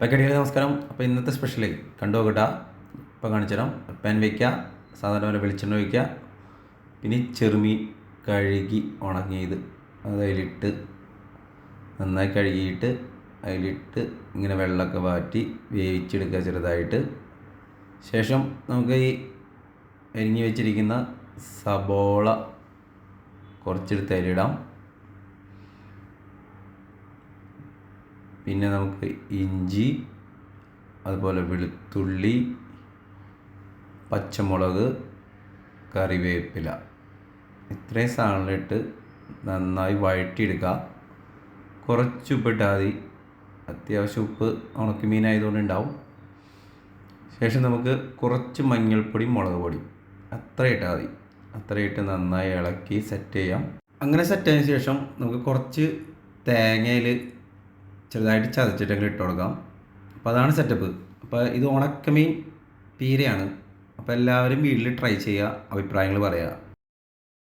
പാക്കടികളെ നമസ്കാരം. അപ്പോൾ ഇന്നത്തെ സ്പെഷ്യൽ കണ്ടു നോക്കട്ടാ. ഇപ്പോൾ കാണിച്ചു തരാം പാൻ വയ്ക്കുക സാധാരണ പോലെ വെളിച്ചെണ്ണ വയ്ക്കുക പിന്നെ ചെറുമീൻ കഴുകി ഉണങ്ങിയത്. അത് അതിലിട്ട് നന്നായി കഴുകിയിട്ട് അതിലിട്ട് ഇങ്ങനെ വെള്ളമൊക്കെ വാറ്റി വേവിച്ചെടുക്കുക ചെറുതായിട്ട്. ശേഷം നമുക്ക് ഈ അരിഞ്ഞു വെച്ചിരിക്കുന്ന സബോള കുറച്ചെടുത്ത് അതിലിടാം പിന്നെ നമുക്ക് ഇഞ്ചി അതുപോലെ വെളുത്തുള്ളി പച്ചമുളക് കറിവേപ്പില. ഇത്രയും സാധനങ്ങളിട്ട് നന്നായി വഴറ്റിയെടുക്കുക കുറച്ച് ഉപ്പിട്ടാൽ മതി. അത്യാവശ്യം ഉപ്പ് ഉണക്കി മീനായതുകൊണ്ട് ഉണ്ടാവും ശേഷം നമുക്ക് കുറച്ച് മഞ്ഞൾപ്പൊടി മുളക് പൊടി. അത്ര ഇട്ടാൽ മതി. അത്ര ഇട്ട് നന്നായി ഇളക്കി സെറ്റ് ചെയ്യാം. അങ്ങനെ സെറ്റ് ആയതിനു ശേഷം നമുക്ക് കുറച്ച് തേങ്ങയിൽ ചെറുതായിട്ട് ചതച്ചിട്ടെങ്കിലും ഇട്ട് കൊടുക്കാം. അപ്പോൾ അതാണ് സെറ്റപ്പ് അപ്പോൾ ഇത് ഉണക്കമീൻ പീരയാണ്. അപ്പോൾ എല്ലാവരും വീട്ടിൽ ട്രൈ ചെയ്യുക അഭിപ്രായങ്ങൾ പറയുക